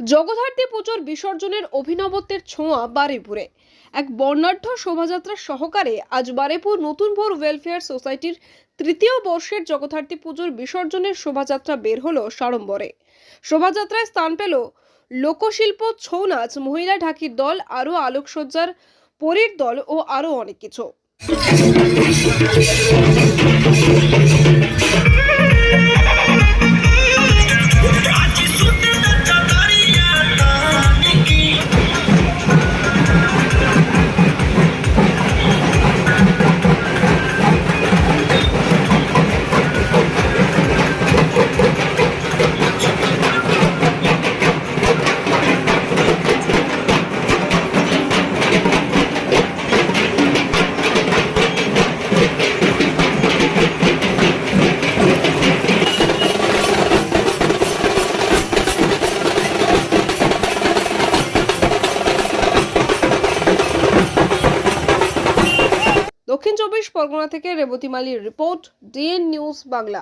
জগদ্ধাত্রী পুজোর বিসর্জনের অভিনবত্বের ছোঁয়া বারেপুরে। এক বর্ণাঢ্য শোভাযাত্রা সহকারে আজ বারেপুর নতুন ভোর ওয়েলফেয়ার সোসাইটির তৃতীয় বর্ষের জগদ্ধাত্রী পুজোর বিসর্জনের শোভাযাত্রা বের হলো সাড়ম্বরে। শোভাযাত্রায় স্থান পেল লোকশিল্প ছৌ নাচ মহিলা ঢাকির দল, আরও আলোকসজ্জার পরীর দল ও আরও অনেক কিছু। চব্বিশ পরগনা থেকে রেবতী মালির রিপোর্ট ডিএন নিউজ বাংলা।